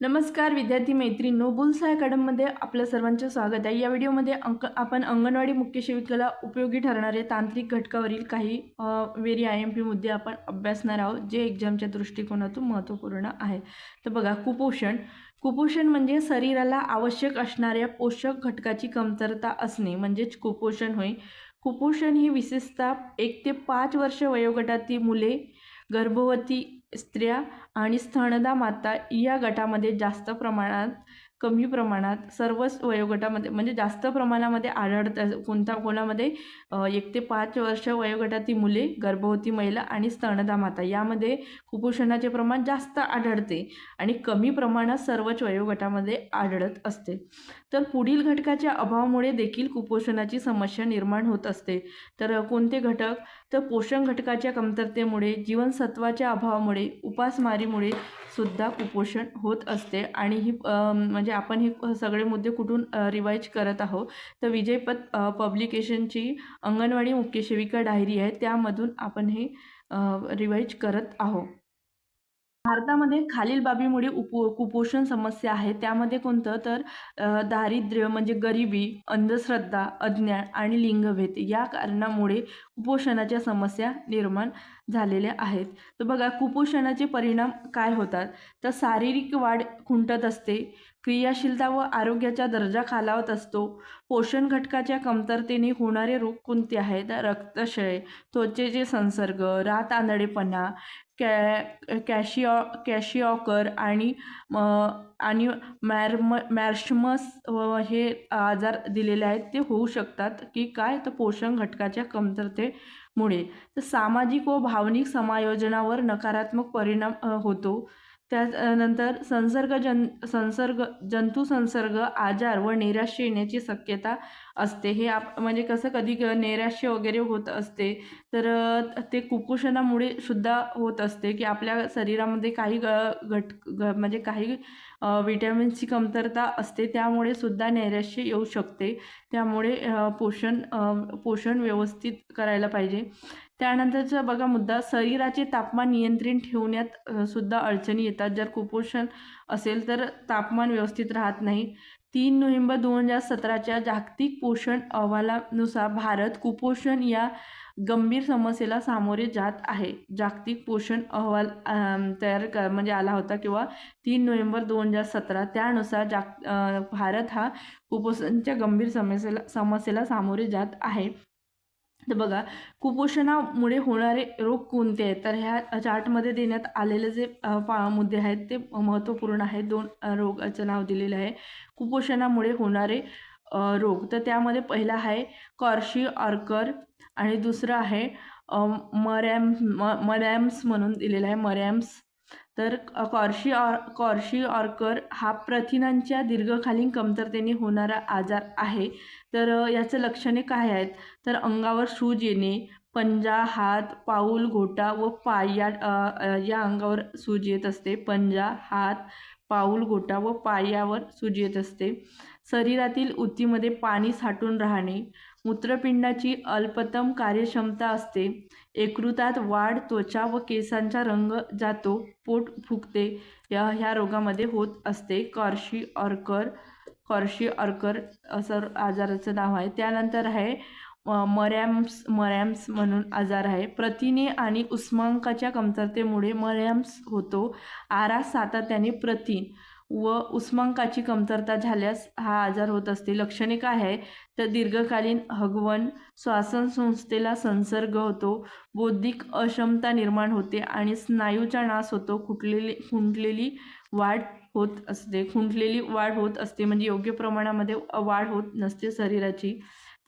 नमस्कार विद्यार्थी मैत्रिणींनो. बुलसाय अकॅडमीमध्ये आपलं सर्वांचं स्वागत आहे. या व्हिडिओमध्ये अंक आपण अंगणवाडी मुख्य सेविकेला उपयोगी ठरणारे तांत्रिक घटकावरील काही वेरी आय एम पी मुद्दे आपण अभ्यासणार आहोत जे एक्झामच्या दृष्टिकोनातून महत्त्वपूर्ण आहे. तर बघा कुपोषण. कुपोषण म्हणजे शरीराला आवश्यक असणाऱ्या पोषक घटकाची कमतरता असणे म्हणजेच कुपोषण होय. कुपोषण ही विशेषतः एक ते पाच वर्ष वयोगटातील मुले गर्भवती स्त्रिया आणि स्तनदा माता या गटामध्ये जास्त प्रमाणात कमी प्रमाणात सर्वच वयोगटामध्ये म्हणजे जास्त प्रमाणामध्ये आढळतात कोणता कोणामध्ये एक ते पाच वर्ष वयोगटातील मुले गर्भवती महिला आणि स्तनदा माता यामध्ये कुपोषणाचे प्रमाण जास्त आढळते आणि कमी प्रमाणात सर्वच वयोगटामध्ये आढळत असते. तर पुढील घटकाच्या अभावामुळे देखील कुपोषणाची समस्या निर्माण होत असते. तर कोणते घटक? तर पोषण घटकाच्या कमतरतेमुळे जीवनसत्वाच्या अभावामुळे उपासमारीमुळे सुद्धा कुपोषण होत असते. आणि ही म्हणजे आपण हे सगळे मुद्दे कुठून रिवाईज करत आहोत? तर विजयपत पब्लिकेशनची अंगणवाडी मुख्य सेविका डायरी आहे. त्यामधून आपण हे रिवाईज करत आहोत. भारतामध्ये खालील बाबीमुळे उपो कुपोषण समस्या आहे. त्यामध्ये कोणतं? तर दारिद्र्य म्हणजे गरिबी अंधश्रद्धा अज्ञान आणि लिंगभेद या कारणामुळे कुपोषणाच्या समस्या निर्माण झालेल्या आहेत. तर बघा कुपोषणाचे परिणाम काय होतात? तर शारीरिक वाढ खुंटत असते क्रियाशीलता व आरोग्याचा दर्जा खालावत असतो पोषण घटकाच्या कमतरतेने होणारे रोग कोणते आहेत? रक्तक्षय त्वचेचे संसर्ग रात आंधळेपणा कॅ कॅशिऑ कॅशिऑकर आणि आणि मॅरम मॅर्शमस हे आजार दिलेले आहेत. ते होऊ शकतात की काय? तर पोषण घटकाच्या कमतरतेमुळे. तर सामाजिक व भावनिक समायोजनावर नकारात्मक परिणाम होतो. त्यानंतर संसर्ग जन संसर्ग जंतुसंसर्ग आजार व नैराश्य येण्याची शक्यता असते. हे आप म्हणजे कसं कधी नैराश्य वगैरे होत असते तर ते कुपोषणामुळे सुद्धा होत असते की आपल्या शरीरामध्ये काही ग घट म्हणजे काही विटॅमिन्सची कमतरता असते त्यामुळे सुद्धा नैराश्य येऊ शकते. त्यामुळे पोषण पोषण व्यवस्थित करायला पाहिजे. त्यानंतरचा बघा मुद्दा शरीराचे तापमान नियंत्रण ठेवण्यात सुद्धा अडचणी येतात. जर कुपोषण असेल तर तापमान व्यवस्थित राहत नाही. तीन नोव्हेंबर दोन हजार सतराच्या जागतिक पोषण अहवालानुसार भारत कुपोषण या गंभीर समस्येला सामोरे जात आहे. जागतिक पोषण अहवाल तयार कर म्हणजे आला होता किंवा तीन नोव्हेंबर दोन हजार सतरा. त्यानुसार जाग भारत हा कुपोषणच्या गंभीर समस्येला समस्येला सामोरे जात आहे. तर बघा कुपोषणामुळे होणारे रोग कोणते आहेत? तर ह्या चार्टमध्ये देण्यात आलेले जे पा मुद्दे आहेत ते महत्त्वपूर्ण आहेत. दोन रोगाचं नाव दिलेलं आहे. कुपोषणामुळे होणारे रोग. तर त्यामध्ये पहिला आहे कॉर्शी ऑर्कर आणि दुसरं आहे मरॅम म मरॅम्स म्हणून दिलेलं आहे मरॅम्स. तर कॉर्शी ऑर कॉर्शी ऑर्कर हा प्रथिनांच्या दीर्घकालीन कमतरतेने होणारा आजार आहे. तर याचं लक्षणे काय आहेत? तर अंगावर सूज येणे पंजा हात पाऊल घोटा व पाय या या अंगावर सूज येत असते. पंजा हात पाऊल घोटा व पायावर सूज येत असते. शरीरातील उतीमध्ये पाणी साठून राहणे. मूत्रपिंडाची अल्पतम कार्यक्षमता असते. एकृतात वाढ त्वचा व केसांचा रंग जातो. पोट फुगते. या ह्या रोगामध्ये होत असते. कॉर्शी ऑर्कर कॉर्शी अर्कर असं आजाराचं नाव आहे. त्यानंतर आहे मरॅम्स मरॅम्स म्हणून आजार आहे. प्रथिने आणि उष्मांकाच्या कमतरतेमुळे मरॅम्स होतो. आरास सातत्याने प्रथिन व उष्मांकाची कमतरता झाल्यास हा आजार होत असते. लक्षणे काय आहे? तर दीर्घकालीन हगवण श्वासनसंस्थेला संसर्ग होतो बौद्धिक अक्षमता निर्माण होते आणि स्नायूचा नाश होतो. खुटलेली खुंटलेली वाढ होत असते. खुंटलेली वाढ होत असते. म्हणजे योग्य प्रमाणामध्ये वाढ होत नसते शरीराची.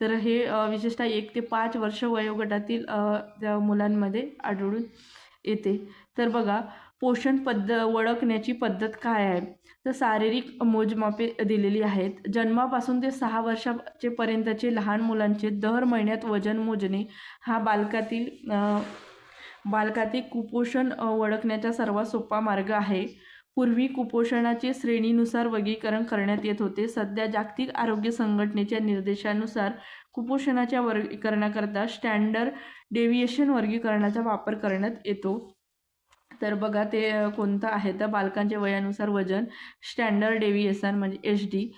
तर हे विशेषतः एक ते पाच वर्ष वयोगटातील मुलांमध्ये आढळून येते. तर बघा पोषण पद्ध ओळखण्याची पद्धत काय आहे? तर शारीरिक मोजमापे दिलेली आहेत. जन्मापासून ते सहा वर्षाचे पर्यंतचे लहान मुलांचे दर महिन्यात वजन मोजणे हा बालकातील बालकातील कुपोषण ओळखण्याचा सर्वात सोपा मार्ग आहे. पूर्वी कुपोषणाचे श्रेणीनुसार वर्गीकरण करण्यात येत होते. सध्या जागतिक आरोग्य संघटनेच्या निर्देशानुसार कुपोषणाच्या वर्गीकरणाकरता स्टँडर्ड डेव्हिएशन वर्गीकरणाचा वापर करण्यात येतो. तर बघा ते कोणतं आहे? तर बालकांच्या वयानुसार वजन स्टँडर्ड डेव्हिएशन म्हणजे एच डी.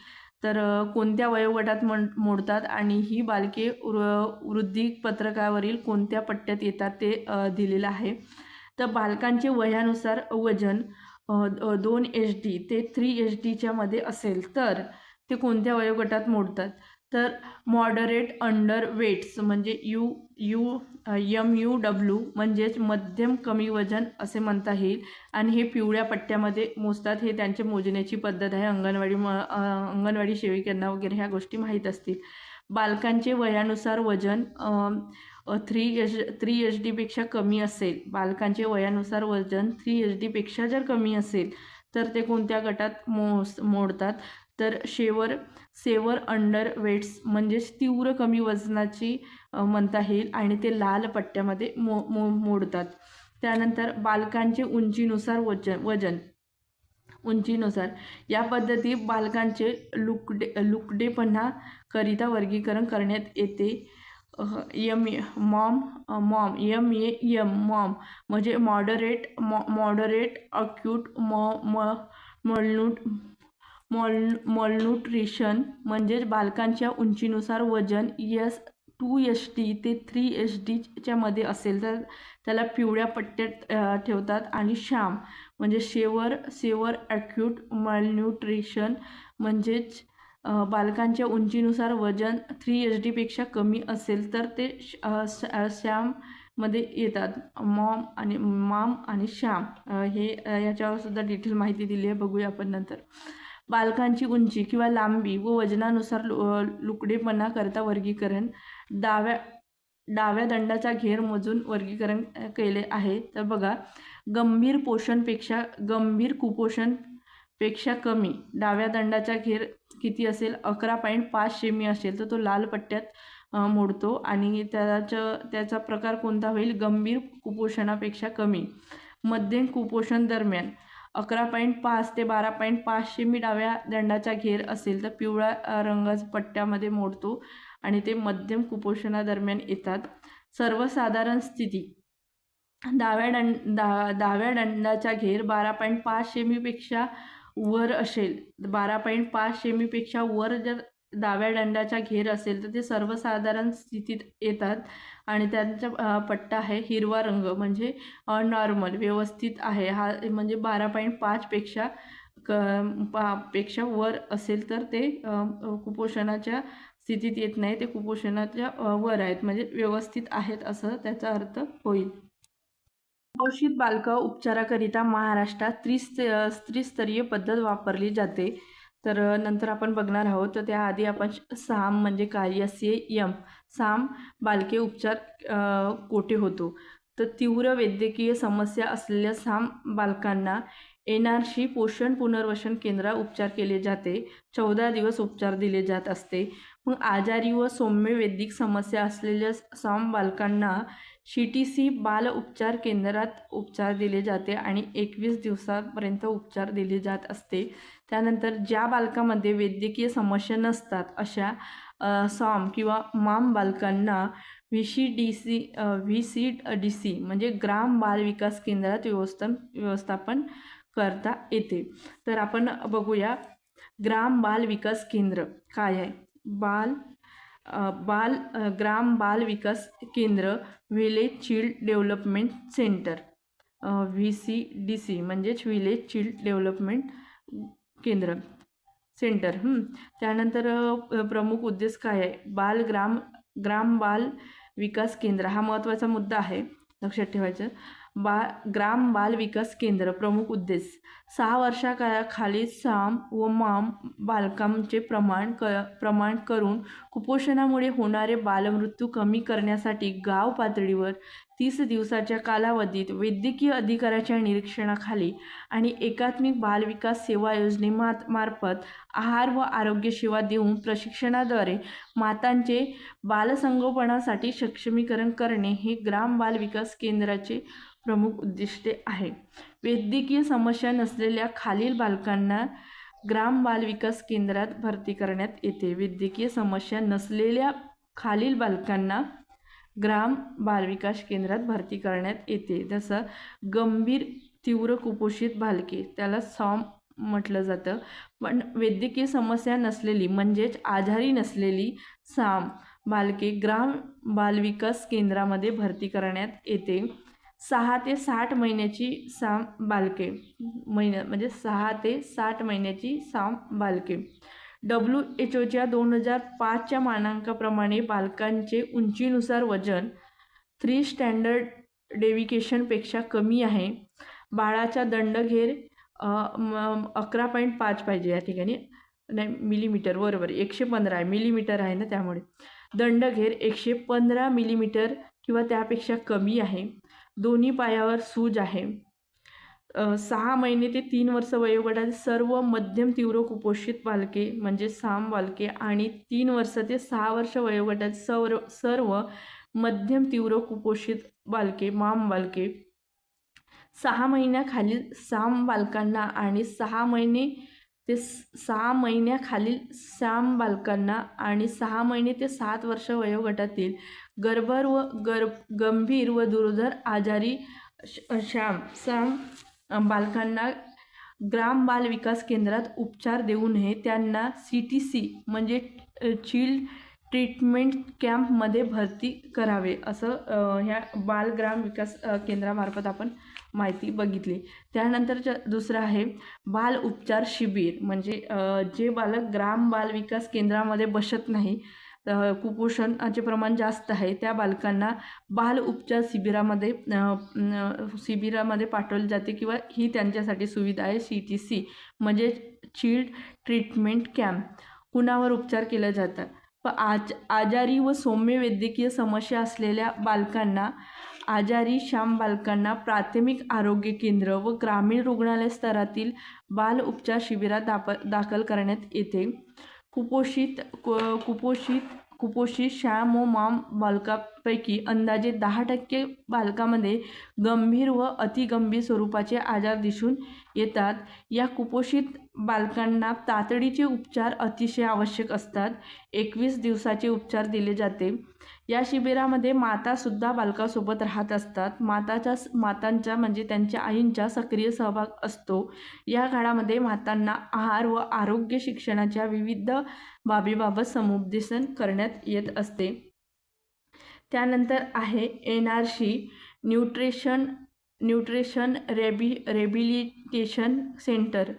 तर कोणत्या वयोगटात म्हण मोडतात आणि ही बालके वृ वृद्धिपत्रकावरील कोणत्या पट्ट्यात येतात ते दिलेलं आहे. तर बालकांचे वयानुसार वजन दोन एच डी ते थ्री एच डीच्यामध्ये असेल तर ते कोणत्या वयोगटात मोडतात? तर मॉडरेट अंडर वेट्स म्हणजे U U M U W म्हणजेच मध्यम कमी वजन असे म्हणता येईल. आणि हे पिवळ्या पट्ट्यामध्ये मोजतात. हे त्यांचे मोजण्याची पद्धत आहे. अंगणवाडी म अंगणवाडी सेविकांना वगैरे ह्या गोष्टी माहीत असतील. बालकांचे वयानुसार वजन थ्री एच थ्री एच डीपेक्षा कमी असेल. बालकांचे वयानुसार वजन थ्री एच डीपेक्षा जर कमी असेल तर ते कोणत्या गटात मोस मोडतात? तर शेवर सेवर अंडर वेट्स म्हणजेच तीव्र कमी वजनाची म्हणता येईल आणि ते लाल पट्ट्यामध्ये मो मो मोडतात. त्यानंतर बालकांचे उंचीनुसार वजन वजन. उंचीनुसार. या पद्धती बालकांचे लुकडे लुकडेपणा करिता वर्गीकरण करण्यात येते. M MAM MAM M A M MAM. म्हणजे मॉडरेट मॉ मॉडरेट अक्यूट मॉ म मॉल मॉलन्यूट्रिशन म्हणजेच बालकांच्या उंचीनुसार वजन यस टू एच डी ते थ्री एच डीच्या मध्ये असेल. तर त्याला पिवळ्या पट्ट्यात ठेवतात. आणि श्याम म्हणजे शेवर सेवर ॲक्यूट मॉलन्यूट्रिशन म्हणजेच बालकांच्या उंचीनुसार वजन थ्री एच डीपेक्षा कमी असेल तर ते श- श्याममध्ये येतात. मॉम आणि माम आणि श्याम. हे याच्यावर सुद्धा डिटेल माहिती दिली आहे. बघूया आपण नंतर. बालकांची उंची किंवा लांबी व वजनानुसार लु लुकडेपणा करता वर्गीकरण. डाव्या डाव्या दंडाचा घेर मोजून वर्गीकरण केले आहे. तर बघा गंभीर पोषणपेक्षा गंभीर कुपोषण पेक्षा कमी. डाव्या दंडाचा घेर किती असेल? अकरा पॉईंट पाच शेमी असेल तर तो लाल पट्ट्यात मोडतो आणि त्याचं त्याचा प्रकार कोणता होईल? गंभीर कुपोषणापेक्षा कमी. मध्यम कुपोषण दरम्यान अकरा पॉईंट पाच ते बारा पॉईंट पाच शेमी डाव्या दंडाचा घेर असेल तर पिवळ्या अ, रंगाच्या पट्ट्यामध्ये मोडतो आणि ते मध्यम कुपोषणादरम्यान येतात. सर्वसाधारण स्थिती. डाव्या दंड दा डाव्या दंडाचा घेर बारा पॉईंट पाच शेमीपेक्षा वर असेल. बारा पॉईंट पाच सेमीपेक्षा वर जर डाव्या दंडाचा घेर असेल तर ते सर्वसाधारण स्थितीत येतात. आणि त्यांचा पट्टा आहे हिरवा रंग म्हणजे नॉर्मल व्यवस्थित आहे. हा म्हणजे बारा पॉईंट पाचपेक्षा क पा पेक्षा वर असेल तर ते कुपोषणाच्या स्थितीत येत नाही. ते कुपोषणाच्या वर आहेत. म्हणजे व्यवस्थित आहेत असं त्याचा अर्थ होईल. कुपोषित बालकं उपचाराकरिता महाराष्ट्रात त्रिस्त त्रिस्तरीय पद्धत वापरली जाते. तर नंतर आपण बघणार आहोत तर त्याआधी आपण साम म्हणजे काय एस ए यम. साम बालके उपचार कोठे होतो? तर तीव्र वैद्यकीय समस्या असलेल्या साम बालकांना एन आर सी पोषण पुनर्वसन केंद्रात उपचार केले जाते. चौदा दिवस उपचार दिले जात असते. मग आजारी व सौम्य वैद्यक समस्या असलेल्या साम बालकांना सी टी सी बाल उपचार केंद्रात उपचार दिले जाते आणि एकवीस दिवसापर्यंत उपचार दिले जात असते. त्यानंतर ज्या बालकामध्ये वैद्यकीय समस्या नसतात अशा सॉम किंवा माम बालकांना V C D C V C D C म्हणजे ग्राम बाल विकास केंद्रात व्यवस्थान व्यवस्थापन करता येते. तर आपण बघूया ग्राम बाल विकास केंद्र काय आहे? बाल बाल ग्राम बाल विकास केंद्र village child development centre V C D C म्हणजेच व्हिलेज चिल्ड डेव्हलपमेंट केंद्र सेंटर. त्यानंतर प्रमुख उद्देश काय आहे? बाल ग्राम ग्राम बाल विकास केंद्र हा महत्त्वाचा मुद्दा आहे. लक्षात ठेवायचं. बा ग्राम बाल विकास केंद्र प्रमुख उद्देश. सहा वर्षाखाली साम व माम बालकांचे प्रमाण क प्रमाण करून कुपोषणामुळे होणारे बालमृत्यू कमी करण्यासाठी गाव पातळीवर तीस दिवसाच्या कालावधीत वैद्यकीय अधिकाऱ्याच्या निरीक्षणाखाली आणि एकात्मिक बालविकास सेवा योजनेमात मार्फत आहार व आरोग्य सेवा देऊन प्रशिक्षणाद्वारे मातांचे बालसंगोपनासाठी सक्षमीकरण करणे हे ग्राम बाल विकास केंद्राचे प्रमुख उद्दिष्टे आहे. वैद्यकीय समस्या असलेल्या खालील बालकांना ग्राम बाल विकास केंद्रात भरती करण्यात येते. वैद्यकीय समस्या नसलेल्या खालील बालकांना ग्राम बाल विकास केंद्रात भरती करण्यात येते. जसं गंभीर तीव्र कुपोषित बालके त्याला सॉम म्हटलं जातं. पण वैद्यकीय समस्या नसलेली म्हणजेच आजारी नसलेली साम बालके ग्राम बालविकास केंद्रामध्ये भरती करण्यात येते. सहा ते साठ महिन्याची साम बालके. महिन्या म्हणजे सहा ते साठ महिन्याची साम बालके. डब्ल्यू एच ओच्या दोन हजार पाचच्या मानांकाप्रमाणे बालकांचे उंचीनुसार वजन थ्री स्टँडर्ड डेविकेशनपेक्षा कमी आहे. बाळाचा दंडघेर अकरा पॉईंट पाच पाहिजे या ठिकाणी. नाही मिलीमीटर बरोबर. एकशे पंधरा आहे. मिलीमीटर आहे ना त्यामुळे. दंडघेर एकशे पंधरा मिलीमीटर किंवा त्यापेक्षा कमी आहे. दोन्ही पायावर सूज आहे. सहा महिने ते तीन वर्ष वयोगटातील सर्व मध्यम तीव्र कुपोषित बालके म्हणजे साम बालके आणि तीन वर्ष ते सहा वर्ष वयोगटातील सर्व सर्व मध्यम तीव्र कुपोषित बालके माम बालके. सहा महिन्याखालील साम बालकांना आणि सहा महिने ते सहा महिन्याखालील साम बालकांना आणि सहा महिने ते सात वर्ष वयोगटातील गर्भर व गर गंभीर व दुर्धर आजारी श्याम साम बालकांना ग्राम बाल विकास केंद्रात उपचार देऊ नये. त्यांना सी टी सी म्हणजे चिल्ड ट्रीटमेंट कॅम्पमध्ये भरती करावे. असं ह्या बालग्राम विकास केंद्रामार्फत आपण माहिती बघितली. त्यानंतरच्या दुसरं आहे बाल उपचार शिबिर. म्हणजे जे बालक ग्राम बाल विकास केंद्रामध्ये बसत नाही कुपोषणाचे प्रमाण जास्त आहे. त्या बालकांना बाल उपचार शिबिरामध्ये शिबिरामध्ये पाठवले जाते किंवा ही त्यांच्यासाठी सुविधा आहे सी टी सी म्हणजे चिल्ड ट्रीटमेंट कॅम्प कुणावर उपचार केले जातात? प आज आजारी व सौम्य वैद्यकीय समस्या असलेल्या बालकांना आजारी श्याम बालकांना प्राथमिक आरोग्य केंद्र व ग्रामीण रुग्णालय स्तरातील बाल उपचार शिबिरात दाप दाखल करण्यात येते. कुपोषित कु कुपोषित कुपोषित श्याम व माम बालकापैकी अंदाजे दहा टक्के बालकामध्ये गंभीर व अतिगंभीर स्वरूपाचे आजार दिसून येतात. या कुपोषित बालकांना तातडीचे उपचार अतिशय आवश्यक असतात. एकवीस दिवसाचे उपचार दिले जाते. या शिबिरामध्ये मातासुद्धा बालकासोबत राहत असतात. माताच्या मातांच्या म्हणजे त्यांच्या आईंचा सक्रिय सहभाग असतो. या काळामध्ये मातांना आहार व आरोग्य शिक्षणाच्या विविध बाबीबाबत समुपदेशन करण्यात येत असते. त्यानंतर आहे N R C nutrition nutrition रेबि rehabilitation centre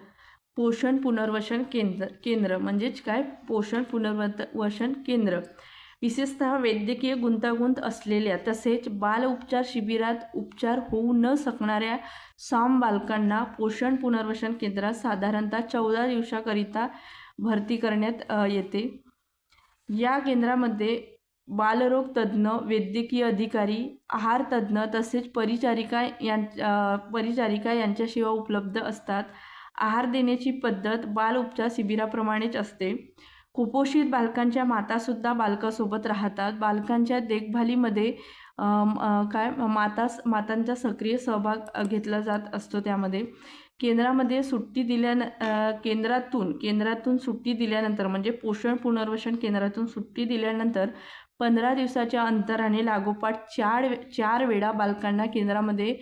पोषण पुनर्वसन केंद्र केंद्र म्हणजेच काय? पोषण पुनर्वत केंद्र. विशेषतः वैद्यकीय गुंतागुंत असलेल्या तसेच बाल उपचार शिबिरात उपचार होऊ न शकणाऱ्या साम बालकांना पोषण पुनर्वसन केंद्रात साधारणतः चौदा दिवसाकरिता भरती करण्यात येते. या केंद्रामध्ये बालरोग तज्ज्ञ वैद्यकीय अधिकारी आहार तज्ज्ञ तसेच परिचारिका यां परिचारिका यांच्याशिवाय उपलब्ध असतात. आहार देण्याची पद्धत बाल उपचार शिबिराप्रमाणेच असते. कुपोषित बालकांच्या मातासुद्धा बालकासोबत राहतात. बालकांच्या देखभालीमध्ये काय माता मातांचा सक्रिय सहभाग घेतला जात असतो त्यामध्ये. केंद्रामध्ये सुट्टी दिल्या केंद्रातून केंद्रातून सुट्टी दिल्यानंतर म्हणजे पोषण पुनर्वसन केंद्रातून सुट्टी दिल्यानंतर पंधरा दिवसाच्या अंतराने लागोपाठ चार चार वेळा बालकांना केंद्रामध्ये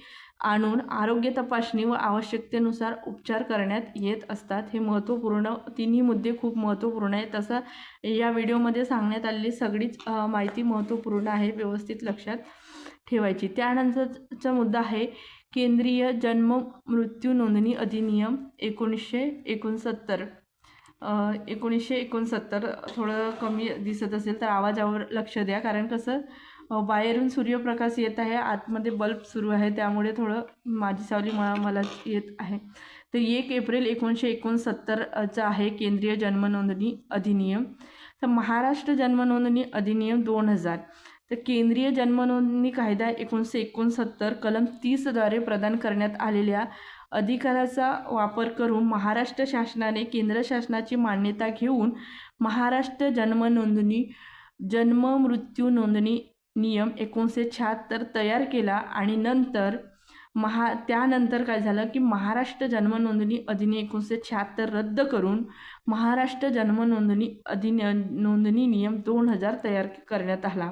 आणून आरोग्य तपासणी व आवश्यकतेनुसार उपचार करण्यात येत असतात. हे महत्त्वपूर्ण तिन्ही मुद्दे खूप महत्त्वपूर्ण आहेत. तसं या व्हिडिओमध्ये सांगण्यात आलेली सगळीच माहिती महत्त्वपूर्ण आहे व्यवस्थित लक्षात ठेवायची. त्यानंतरचा मुद्दा आहे केंद्रीय जन्म मृत्यू नोंदणी अधिनियम एकोणीसशे एकोणसत्तर. एकोणीसशे एकोणसत्तर थोडं कमी दिसत असेल तर आवाजावर लक्ष द्या. कारण कसं बाहेरून सूर्यप्रकाश येत आहे आतमध्ये बल्ब सुरू आहे त्यामुळे थोडं माझी सावली मला मला येत आहे. तर एक एप्रिल एकोणीसशे एकोणसत्तरचा आहे केंद्रीय जन्मनोंदणी अधिनियम. तर महाराष्ट्र जन्मनोंदणी अधिनियम दोन हजार. तर केंद्रीय जन्मनोंदणी कायदा एकोणीसशे एकोणसत्तर कलम तीसद्वारे प्रदान करण्यात आलेल्या अधिकाराचा वापर करून महाराष्ट्र शासनाने केंद्र शासनाची मान्यता घेऊन महाराष्ट्र जन्मनोंदणी जन्म मृत्यू नोंदणी नियम एकोणीसशे शहात्तर तयार केला आणि नंतर महा त्यानंतर काय झालं की महाराष्ट्र जन्मनोंदणी अधिनियम एकोणीसशे शहात्तर रद्द करून महाराष्ट्र जन्मनोंदणी अधिनिय नोंदणी नियम दोन हजार तयार करण्यात आला.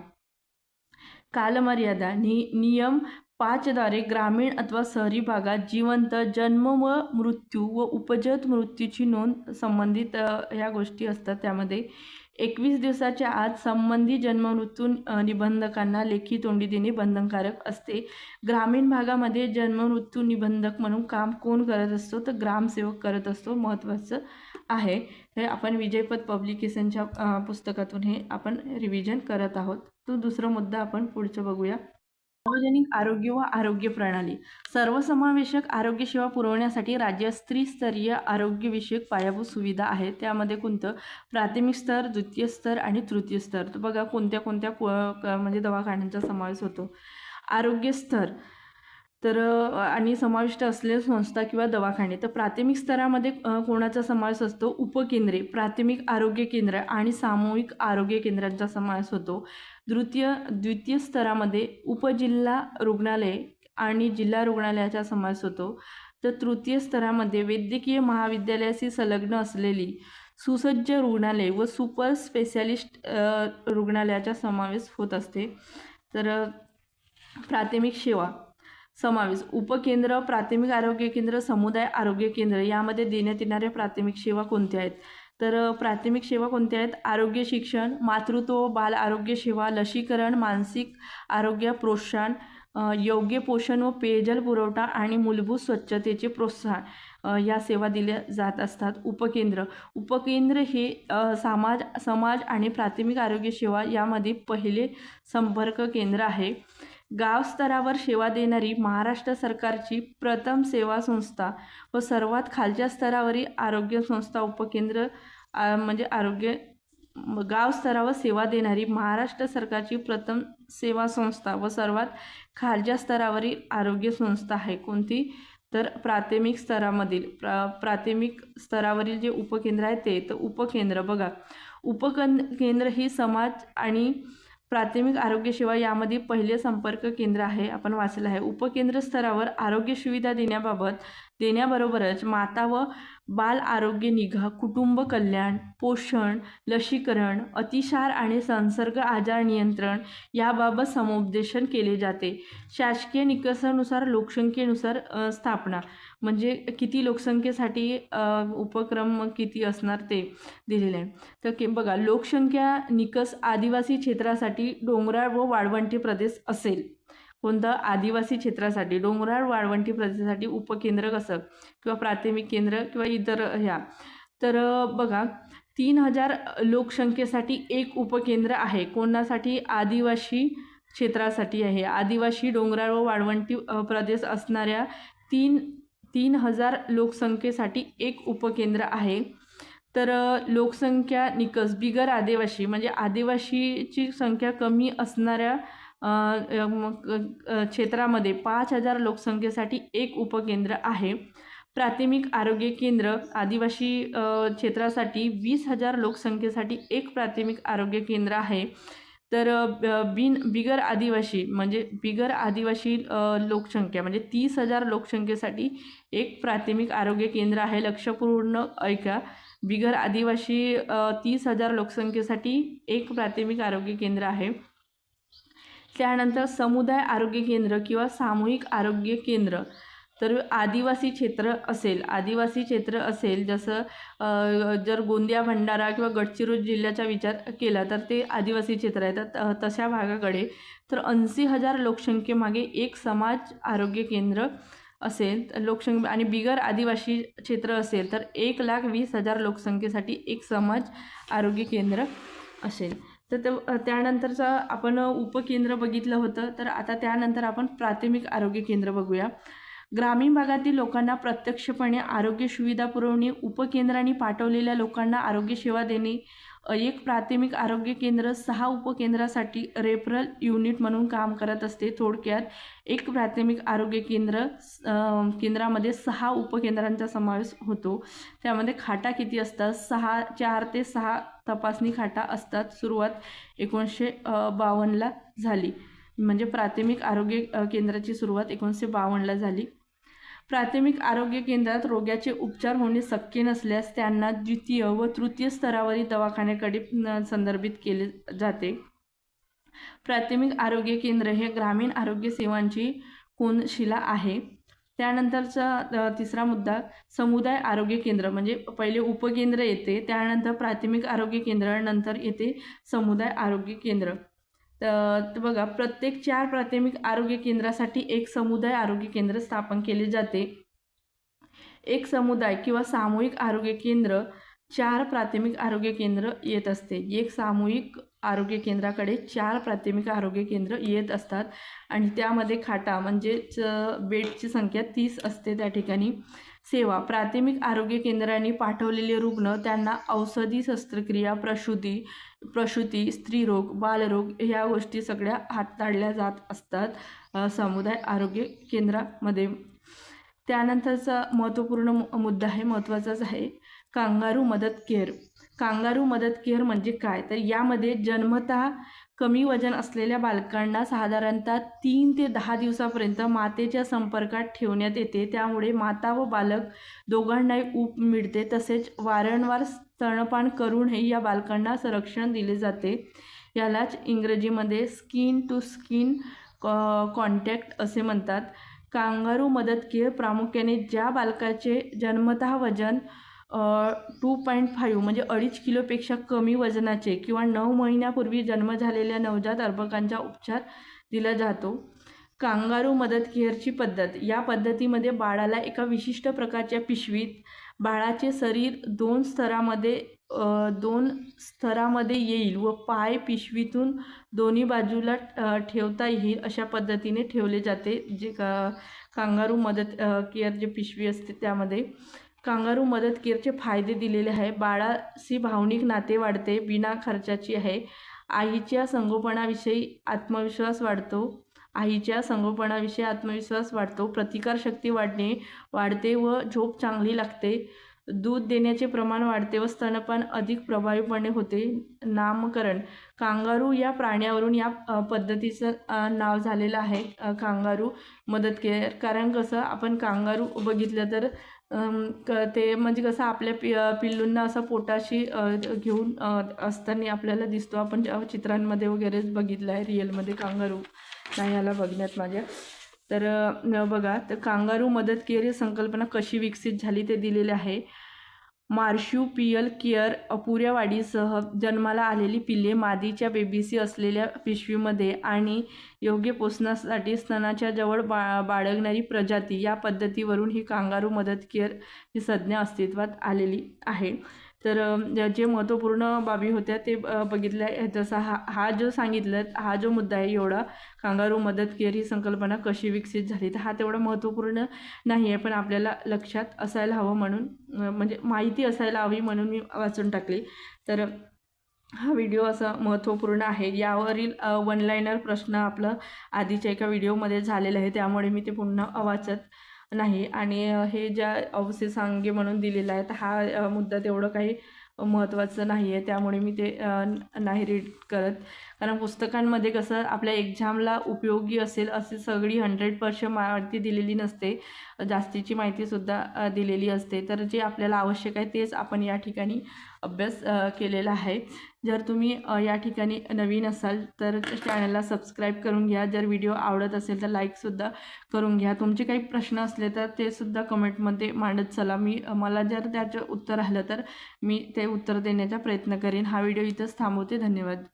कालमर्यादा नि नियम पाचद्वारे ग्रामीण अथवा शहरी भागात जिवंत जन्म व मृत्यू व उपजत मृत्यूची नोंद संबंधित ह्या गोष्टी असतात त्यामध्ये. एकवीस दिवसाच्या आत संबंधी जन्ममृत्यू निबंधकांना लेखी तोंडी देणे बंधनकारक असते. ग्रामीण भागामध्ये जन्ममृत्यू निबंधक म्हणून काम कोण करत असतो? तर ग्रामसेवक करत असतो. महत्त्वाचं आहे. हे आपण विजयपद पब्लिकेशनच्या पुस्तकातून हे आपण रिव्हिजन करत आहोत. तो दुसरा मुद्दा आपण पुढचं बघूया. सार्वजनिक आरोग्य व आरोग्य प्रणाली. सर्वसमावेशक आरोग्य सेवा पुरवण्यासाठी राज्यात स्त्रीस्तरीय आरोग्यविषयक पायाभूत सुविधा आहेत. त्यामध्ये कोणतं? प्राथमिक स्तर द्वितीय स्तर आणि तृतीय स्तर. तर बघा कोणत्या कोणत्या क- म्हणजे दवाखान्यांचा समावेश होतो. आरोग्य स्तर. तर आणि समाविष्ट असलेल्या संस्था किंवा दवाखाने तर प्राथमिक स्तरामध्ये कोणाचा समावेश असतो? उपकेंद्रे प्राथमिक आरोग्य केंद्र आणि सामूहिक आरोग्य केंद्रांचा समावेश होतो. द्वितीय द्वितीय स्तरामध्ये उपजिल्हा रुग्णालय आणि जिल्हा रुग्णालयाचा समावेश होतो. तर तृतीय स्तरामध्ये वैद्यकीय महाविद्यालयाशी संलग्न असलेली सुसज्ज रुग्णालय व सुपर स्पेशालिस्ट रुग्णालयाचा समावेश होत असते. तर प्राथमिक सेवा समावेश. उपकेंद्र प्राथमिक आरोग्य केंद्र समुदाय आरोग्य केंद्र यामध्ये देण्यात येणाऱ्या प्राथमिक सेवा कोणत्या आहेत? तर प्राथमिक सेवा कोणत्या आहेत? आरोग्य शिक्षण मातृत्व बाल आरोग्य सेवा लसीकरण मानसिक आरोग्य प्रोत्साहन योग्य पोषण व पेयजल पुरवठा आणि मूलभूत स्वच्छतेचे प्रोत्साहन या सेवा दिल्या जात असतात. उपकेंद्र. उपकेंद्र हे समाज समाज आणि प्राथमिक आरोग्य सेवा यामध्ये पहिले संपर्क केंद्र आहे. गावस्तरावर सेवा देणारी महाराष्ट्र सरकारची प्रथम सेवा संस्था व सर्वात खालच्या स्तरावरील आरोग्य संस्था उपकेंद्र म्हणजे आरोग्य गावस्तरावर गाव स्तरावर सेवा देणारी महाराष्ट्र सरकारची प्रथम सेवा संस्था व सर्वात खालच्या स्तरावरील आरोग्य संस्था आहे कोणती? तर प्राथमिक स्तरामधील प्रा प्राथमिक स्तरावरील जे उपकेंद्र आहे ते तर उपकेंद्र बघा. उपकन केंद्र ही समाज आणि प्राथमिक आरोग्य सेवा यामध्ये पहिले संपर्क केंद्र आहे आपण वाचलं आहे. उपकेंद्र स्तरावर आरोग्य सुविधा देण्याबाबत देण्याबरोबरच माता व बाल आरोग्य निगा कुटुंब कल्याण पोषण लसीकरण अतिसार आणि संसर्ग आजार नियंत्रण याबाबत समुपदेशन केले जाते. शासकीय निकषानुसार लोकसंख्येनुसार स्थापना. म्हणजे किती लोकसंख्येसाठी उपक्रम किती असणार ते दिलेले आहे. तर की बघा लोकसंख्या निकष आदिवासी क्षेत्रासाठी डोंगराळ व वाळवंटी प्रदेश असेल. कोणतं आदिवासी क्षेत्रासाठी डोंगराळ वाळवंटी प्रदेशासाठी उपकेंद्र कसं? किंवा प्राथमिक केंद्र किंवा इतर ह्या. तर बघा तीन हजार लोकसंख्येसाठी एक उपकेंद्र आहे. कोणासाठी? आदिवासी क्षेत्रासाठी आहे. आदिवासी डोंगराळ व वाळवंटी प्रदेश असणाऱ्या तीन तीन हजार लोकसंख्येसाठी एक उपकेंद्र आहे. तर लोकसंख्या निकस बिगर आदिवासी म्हणजे आदिवासीची संख्या कमी असणाऱ्या क्षेत्रामध्ये पाच हजार लोकसंख्येसाठी एक उपकेंद्र आहे. प्राथमिक आरोग्य केंद्र आदिवासी क्षेत्रासाठी वीस हजार लोकसंख्येसाठी एक प्राथमिक आरोग्य केंद्र आहे. तर बिन बिगर आदिवासी म्हणजे बिगर आदिवासी लोकसंख्या म्हणजे तीस हजार लोकसंख्येसाठी एक प्राथमिक आरोग्य केंद्र आहे लक्षपूर्ण ऐका. बिगर आदिवासी तीस हजार लोकसंख्येसाठी एक प्राथमिक आरोग्य केंद्र आहे. त्यानंतर समुदाय आरोग्य केंद्र किंवा सामूहिक आरोग्य केंद्र. तर आदिवासी क्षेत्र असेल आदिवासी क्षेत्र असेल जसं जर गोंदिया भंडारा किंवा गडचिरोली जिल्ह्याचा विचार केला तर ते आदिवासी क्षेत्र आहे. तर त- तशा भागाकडे तर ऐंशी हजार लोकसंख्येमागे एक समाज आरोग्य केंद्र असेल तर आणि बिगर आदिवासी क्षेत्र असेल तर एक लाख वीस हजार लोकसंख्येसाठी एक समाज आरोग्य केंद्र असेल. तर ते त्यानंतरचं आपण उपकेंद्र बघितलं होतं. तर आता त्यानंतर आपण प्राथमिक आरोग्य केंद्र बघूया. ग्रामीण भागातील लोकांना प्रत्यक्षपणे आरोग्य सुविधा पुरवणे उपकेंद्रांनी पाठवलेल्या लोकांना आरोग्य सेवा देणे एक प्राथमिक आरोग्य केंद्र सहा उपकेंद्रासाठी रेफरल युनिट म्हणून काम करत असते. थोडक्यात एक प्राथमिक आरोग्य केंद्र केंद्रामध्ये सहा उपकेंद्रांचा समावेश होतो. त्यामध्ये खाटा किती असतात? सहा चार ते सहा तपासणी खाटा असतात. सुरुवात एकोणीसशे बावन्नला झाली. म्हणजे प्राथमिक आरोग्य केंद्राची सुरुवात एकोणीसशे बावन्नला झाली. प्राथमिक आरोग्य केंद्रात रोग्याचे उपचार होणे शक्य नसल्यास त्यांना द्वितीय व तृतीय स्तरावरील दवाखान्याकडे न, संदर्भित केले जाते. प्राथमिक आरोग्य केंद्र हे ग्रामीण आरोग्य सेवांची कोनशिला आहे. त्यानंतरचा तिसरा मुद्दा समुदाय आरोग्य केंद्र म्हणजे पहिले उपकेंद्र येते त्यानंतर प्राथमिक आरोग्य केंद्र नंतर येते समुदाय आरोग्य केंद्र. तर बघा प्रत्येक चार प्राथमिक आरोग्य केंद्रासाठी एक समुदाय आरोग्य केंद्र स्थापन केले जाते. एक समुदाय किंवा सामूहिक आरोग्य केंद्र चार प्राथमिक आरोग्य केंद्र येत असते. एक सामूहिक आरोग्य केंद्राकडे चार प्राथमिक आरोग्य केंद्र येत असतात. आणि त्यामध्ये खाटा म्हणजेच बेडची संख्या तीस असते त्या ठिकाणी. सेवा प्राथमिक आरोग्य केंद्रांनी पाठवलेले रुग्ण त्यांना औषधी शस्त्रक्रिया प्रसूती प्रसूती स्त्रीरोग बालरोग ह्या गोष्टी सगळ्या हाताळल्या जात असतात समुदाय आरोग्य केंद्रामध्ये. त्यानंतरचा महत्त्वपूर्ण मु- मुद्दा आहे महत्त्वाचाच आहे कांगारू मदत केअर. कांगारू मदत केअर म्हणजे काय? तर यामध्ये जन्मतः कमी वजन असलेल्या बालकांना साधारणतः तीन ते दहा दिवसापर्यंत मातेच्या संपर्कात ठेवण्यात येते. त्यामुळे माता व बालक दोघांनाही ऊब मिळते. तसेच वारंवार स्तनपान करूनही या बालकांना संरक्षण दिले जाते. यालाच इंग्रजीमध्ये स्किन टू स्किन कॉन्टॅक्ट असे म्हणतात. कांगारू मदत केअर प्रामुख्याने ज्या बालकाचे जन्मतः वजन टू पॉईंट फाईव्ह म्हणजे अडीच किलोपेक्षा कमी वजनाचे किंवा नऊ महिन्यापूर्वी जन्म झालेल्या नवजात अर्भकांचा उपचार दिला जातो. कांगारू मदत केअरची पद्धत. या पद्धतीमध्ये बाळाला एका विशिष्ट प्रकारच्या पिशवीत बाळाचे शरीर दोन स्तरामध्ये दोन स्तरामध्ये येईल व पाय पिशवीतून दोन्ही बाजूला ठेवता येईल अशा पद्धतीने ठेवले जाते. जे का कांगारू मदत केअर जे पिशवी असते त्यामध्ये. कांगारू मदत केअरचे फायदे दिलेले आहे. बाळाशी भावनिक नाते वाढते बिना खर्चाची आहे. आईच्या संगोपनाविषयी आत्मविश्वास वाढतो. आईच्या संगोपनाविषयी आत्मविश्वास वाढतो. प्रतिकारशक्ती वाढणे वाढते व झोप चांगली लागते. दूध देण्याचे प्रमाण वाढते व स्तनपान अधिक प्रभावीपणे होते. नामकरण. कांगारू या प्राण्यावरून या पद्धतीचं नाव झालेलं आहे कांगारू मदत केअर कारण कसं आपण कांगारू बघितलं तर क ते म्हणजे कसं आपल्या पि पिल्लूंना असं पोटाशी घेऊन असताना आपल्याला दिसतो. आपण जेव्हा चित्रांमध्ये वगैरेच बघितलं आहे रिअलमध्ये कांगारू. नाही आला बघण्यात माझ्या. तर बघा तर कांगारू मदत केअर संकल्पना कशी विकसित झाली ते दिलेले आहे. मार्शुपियल केअर अपुऱ्या वाढीसह जन्माला आलेली पिल्ले मादीच्या बेबीसी असलेल्या पिशवीमध्ये आणि योग्य पोषणासाठी स्तनाच्या जवळ बा बाळगणारी प्रजाती या पद्धतीवरून ही कांगारू मदत केअर ही संज्ञा अस्तित्वात आलेली आहे. तर जे महत्त्वपूर्ण बाबी होत्या ते बघितल्या. जसा हा हा जो सांगितलं हा जो मुद्दा आहे एवढा कांगारू मदत केअर ही संकल्पना कशी विकसित झाली तर हा तेवढा महत्त्वपूर्ण नाही आहे पण आपल्याला लक्षात असायला हवं म्हणून म्हणजे माहिती असायला हवी म्हणून मी वाचून टाकली. तर हा व्हिडिओ असा महत्त्वपूर्ण आहे. यावरील वनलायनर प्रश्न आपलं आधीच्या एका व्हिडिओमध्ये झालेला आहे त्यामुळे मी ते पुन्हा वाचत नाही. आणि हे ज्या अवसे सांगे म्हणून दिलेला आहे तर हा मुद्दा तेवढं काही महत्त्वाचं नाही आहे त्यामुळे मी ते नाही रीड करत. कारण पुस्तकांमध्ये कसं आपल्या एक्झामला उपयोगी असेल अशी सगळी हंड्रेड पर्सेंट माहिती दिलेली नसते. जास्तीची माहितीसुद्धा दिलेली असते. तर जे आपल्याला आवश्यक आहे तेच आपण या ठिकाणी अभ्यास केलेला आहे. जर तुम्ही या ठिकाणी नवीन असाल तर चॅनलला सबस्क्राईब करून घ्या. जर व्हिडिओ आवडत असेल तर लाईकसुद्धा करून घ्या. तुमचे काही प्रश्न असले तर ते सुद्धा कमेंटमध्ये मांडत चला. मी मला जर त्याचं उत्तर आलं तर मी ते उत्तर देण्याचा प्रयत्न करेन. हा व्हिडिओ इथंच थांबवते. धन्यवाद.